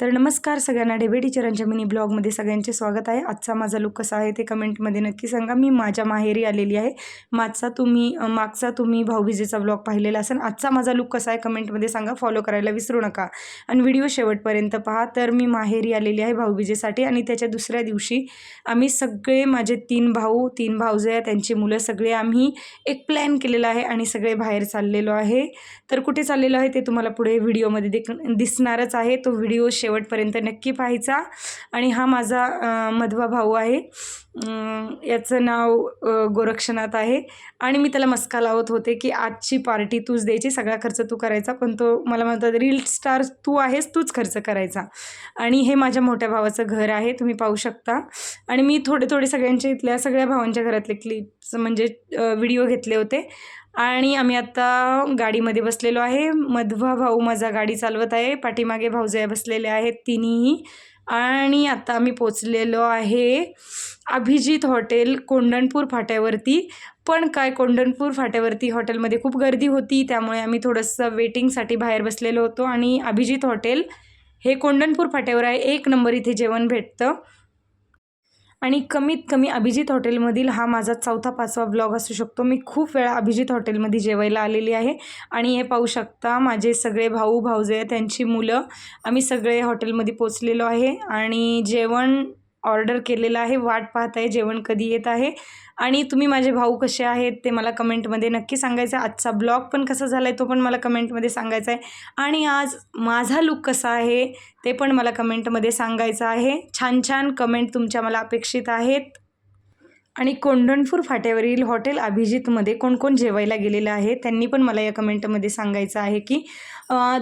तर नमस्कार सगळ्यांना. डेबे टीचरांच्या मिनी ब्लॉगमध्ये सगळ्यांचे स्वागत आहे. आजचा माझा लुक कसा आहे ते कमेंटमध्ये नक्की सांगा. मी माझ्या माहेरी आलेली आहे. मागचा तुम्ही मागचा तुम्ही भाऊबीजेचा ब्लॉग पाहिलेला असेल. आजचा माझा लुक कसा आहे कमेंटमध्ये सांगा. फॉलो करायला विसरू नका. आणि व्हिडिओ शेवटपर्यंत पहा. तर मी माहेरी आलेली आहे भाऊबीजेसाठी आणि त्याच्या दुसऱ्या दिवशी आम्ही सगळे माझे तीन भाऊ तीन भाऊजे आहे त्यांची मुलं सगळे आम्ही एक प्लॅन केलेला आहे आणि सगळे बाहेर चाललेलो आहे. तर कुठे चाललेलो आहे ते तुम्हाला पुढे व्हिडिओमध्ये दिक दिसणारच आहे. तो व्हिडिओ शेवटपर्यंत नक्की पाहायचा. आणि हा माझा मधवा भाऊ आहे. याचं नाव गोरक्षनाथ आहे. आणि मी त्याला मस्का लावत होते की आजची पार्टी तूच द्यायची सगळा खर्च तू करायचा. पण तो मला म्हणतात रील स्टार तू आहेस तूच खर्च करायचा. आणि हे माझ्या मोठ्या भावाचं घर आहे तुम्ही पाहू शकता. आणि मी थोडे थोडे सगळ्यांच्या इथल्या सगळ्या भावांच्या घरातले क्लिप्स म्हणजे व्हिडिओ घेतले होते. आणि आम्ही आत्ता गाडीमध्ये बसलेलो आहे. मधवा भाऊ माझा गाडी चालवत आहे. पाठीमागे भाऊजया बसलेले आहेत तिन्ही. आणि आता आम्ही पोचलेलो आहे अभिजित हॉटेल कोंडणपूर फाट्यावरती. पण काय कोंडणपूर फाट्यावरती हॉटेलमध्ये खूप गर्दी होती त्यामुळे आम्ही थोडंसं वेटिंगसाठी बाहेर बसलेलो होतो. आणि अभिजित हॉटेल हे कोंडणपूर फाट्यावर आहे. एक नंबर इथे जेवण भेटतं. आणि कमीत कमी अभिजित हॉटेलमधील हा माझा चौथा पाचवा ब्लॉग असू शकतो. मी खूप वेळा अभिजित हॉटेलमध्ये जेवायला आलेली आहे. आणि हे पाहू शकता माझे सगळे भाऊ भाऊजे त्यांची मुलं आम्ही सगळे हॉटेलमध्ये पोचलेलो आहे. आणि जेवण ऑर्डर केलेलं आहे. वाट पाहत आहे. जेवण कधी येत आहे? आणि तुम्ही माझे भाऊ कसे आहेत? ते मला कमेंटमध्ये नक्की सांगायचं आहे. आजचा ब्लॉग पण कसा झाला आहे तो पण मला कमेंटमध्ये सांगायचा आहे. आणि आज माझा लुक कसा आहे? ते पण मला कमेंटमध्ये सांगायचं आहे. छान छान कमेंट तुमच्या मला अपेक्षित आहेत. आणि कोंढणपूर फाट्यावरील हॉटेल अभिजितमध्ये कोण कोण जेवायला गेलेलं आहे त्यांनी पण मला या कमेंटमध्ये सांगायचं आहे की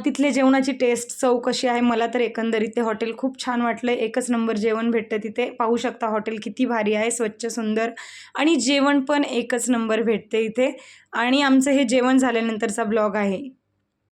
तिथले जेवणाची टेस्ट चव कशी आहे? मला तर एकंदरीत ते हॉटेल खूप छान वाटलं. एकच नंबर जेवण भेटतं तिथे. पाहू शकता हॉटेल किती भारी आहे स्वच्छ सुंदर आणि जेवण पण एकच नंबर भेटते इथे. आणि आमचं हे जेवण झाल्यानंतरचा ब्लॉग आहे.